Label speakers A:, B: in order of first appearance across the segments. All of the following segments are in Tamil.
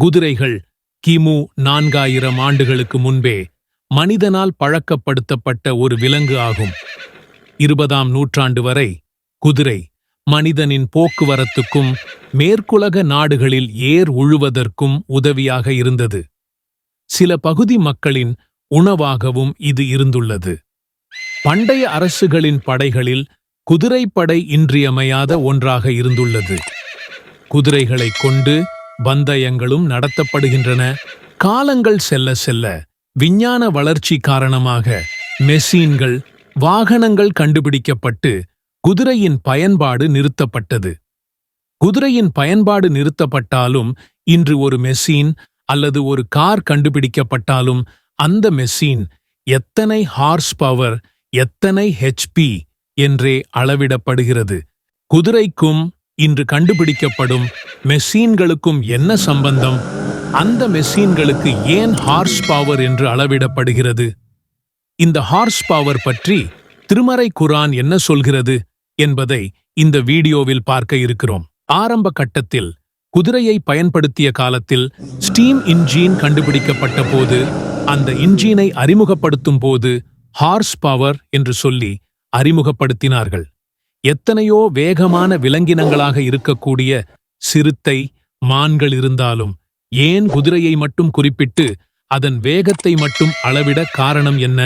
A: குதிரைகள் கிமு நான்காயிரம் ஆண்டுகளுக்கு முன்பே மனிதனால் பழக்கப்படுத்தப்பட்ட ஒரு விலங்கு ஆகும். இருபதாம் நூற்றாண்டு வரை குதிரை மனிதனின் போக்குவரத்துக்கும் மேற்குலக நாடுகளில் ஏர் உழுவதற்கும் உதவியாக இருந்தது. சில பகுதி மக்களின் உணவாகவும் இது இருந்துள்ளது. பண்டைய அரசுகளின் படைகளில் குதிரைப்படை இன்றியமையாத ஒன்றாக இருந்துள்ளது. குதிரைகளைக் கொண்டு பந்தயங்களும் நடத்தப்படுகின்றன. காலங்கள் செல்ல செல்ல விஞ்ஞான வளர்ச்சி காரணமாக மெஷீன்கள் வாகனங்கள் கண்டுபிடிக்கப்பட்டு குதிரையின் பயன்பாடு நிறுத்தப்பட்டது. குதிரையின் பயன்பாடு நிறுத்தப்பட்டாலும் இன்று ஒரு மெஷீன் அல்லது ஒரு கார் கண்டுபிடிக்கப்பட்டாலும் அந்த மெஷீன் எத்தனை ஹார்ஸ் பவர் எத்தனை ஹெச்பி என்றே அளவிடப்படுகிறது. குதிரைக்கும் இன்று கண்டுபிடிக்கப்படும் மெஷீன்களுக்கும் என்ன சம்பந்தம்? அந்த மெஷீன்களுக்கு ஏன் ஹார்ஸ் பவர் என்று அளவிடப்படுகிறது? இந்த ஹார்ஸ் பவர் பற்றி திருமறை குரான் என்ன சொல்கிறது என்பதை இந்த வீடியோவில் பார்க்க இருக்கிறோம். ஆரம்ப கட்டத்தில் குதிரையை பயன்படுத்திய காலத்தில் ஸ்டீம் இன்ஜின் கண்டுபிடிக்கப்பட்ட போது அந்த இன்ஜினை அறிமுகப்படுத்தும் போது ஹார்ஸ் பவர் என்று சொல்லி அறிமுகப்படுத்தினார்கள். எத்தனையோ வேகமான விலங்கினங்களாக இருக்கக்கூடிய சிறுத்தை மான்கள் இருந்தாலும் ஏன் குதிரையை மட்டும் குறிப்பிட்டு அதன் வேகத்தை மட்டும் அளவிட காரணம் என்ன?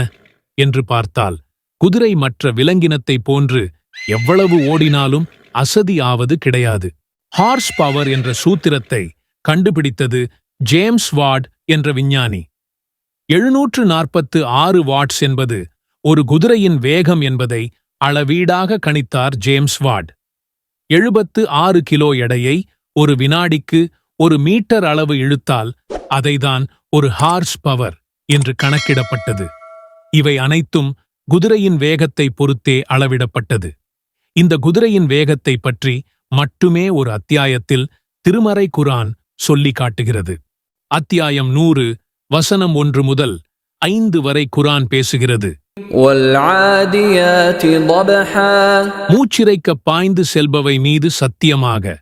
A: என்று பார்த்தால் குதிரை மற்ற விலங்கினத்தை போன்று எவ்வளவு ஓடினாலும் அசதி ஆவது கிடையாது. ஹார்ஸ் பவர் என்ற சூத்திரத்தை கண்டுபிடித்தது ஜேம்ஸ் வார்ட் என்ற விஞ்ஞானி. எழுநூற்று நாற்பத்து ஆறு வாட்ஸ் என்பது ஒரு குதிரையின் வேகம் என்பதை அளவீடாக கணித்தார் ஜேம்ஸ் வார்ட் எழுபத்து ஆறு கிலோ எடையை ஒரு வினாடிக்கு ஒரு மீட்டர் அளவு இழுத்தால் அதைதான் ஒரு ஹார்ஸ் பவர் என்று கணக்கிடப்பட்டது. இவை அனைத்தும் குதிரையின் வேகத்தை பொறுத்தே அளவிடப்பட்டது. இந்த குதிரையின் வேகத்தை பற்றி மட்டுமே ஒரு அத்தியாயத்தில் திருமறை குரான் சொல்லி காட்டுகிறது. அத்தியாயம் நூறு வசனம் ஒன்று முதல் ஐந்து வரை குரான் பேசுகிறது. மூச்சிறைக்க பாய்ந்து செல்பவை மீது சத்தியமாக.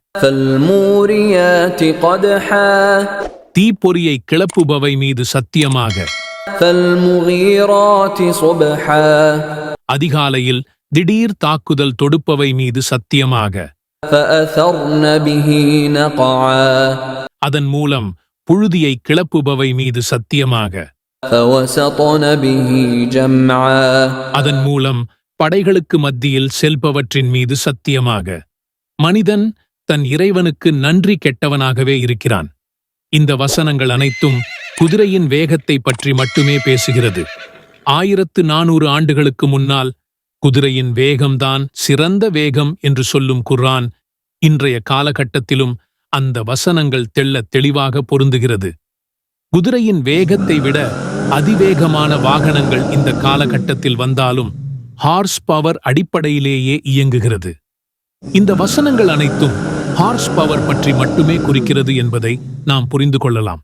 A: தீப்பொறியை கிளப்புபவை மீது சத்தியமாக. அதிகாலையில் திடீர் தாக்குதல் தொடுப்பவை மீது சத்தியமாக. அதன் மூலம் புழுதியை கிளப்புபவை மீது சத்தியமாக. அதன் மூலம் படைகளுக்கு மத்தியில் செல்பவற்றின் மீது சத்தியமாக. மனிதன் தன் இறைவனுக்கு நன்றி கெட்டவனாகவே இருக்கிறான். இந்த வசனங்கள் அனைத்தும் குதிரையின் வேகத்தை பற்றி மட்டுமே பேசுகிறது. ஆயிரத்து நானூறு ஆண்டுகளுக்கு முன்னால் குதிரையின் வேகம்தான் சிறந்த வேகம் என்று சொல்லும் குர்ஆன் இன்றைய காலகட்டத்திலும் அந்த வசனங்கள் தெள்ள தெளிவாக பொருந்துகிறது. குதிரையின் வேகத்தை விட அதிவேகமான வாகனங்கள் இந்த காலகட்டத்தில் வந்தாலும் ஹார்ஸ் பவர் அடிப்படையிலேயே இயங்குகிறது. இந்த வசனங்கள் அனைத்தும் ஹார்ஸ் பவர் பற்றி மட்டுமே குறிக்கிறது என்பதை நாம் புரிந்து கொள்ளலாம்.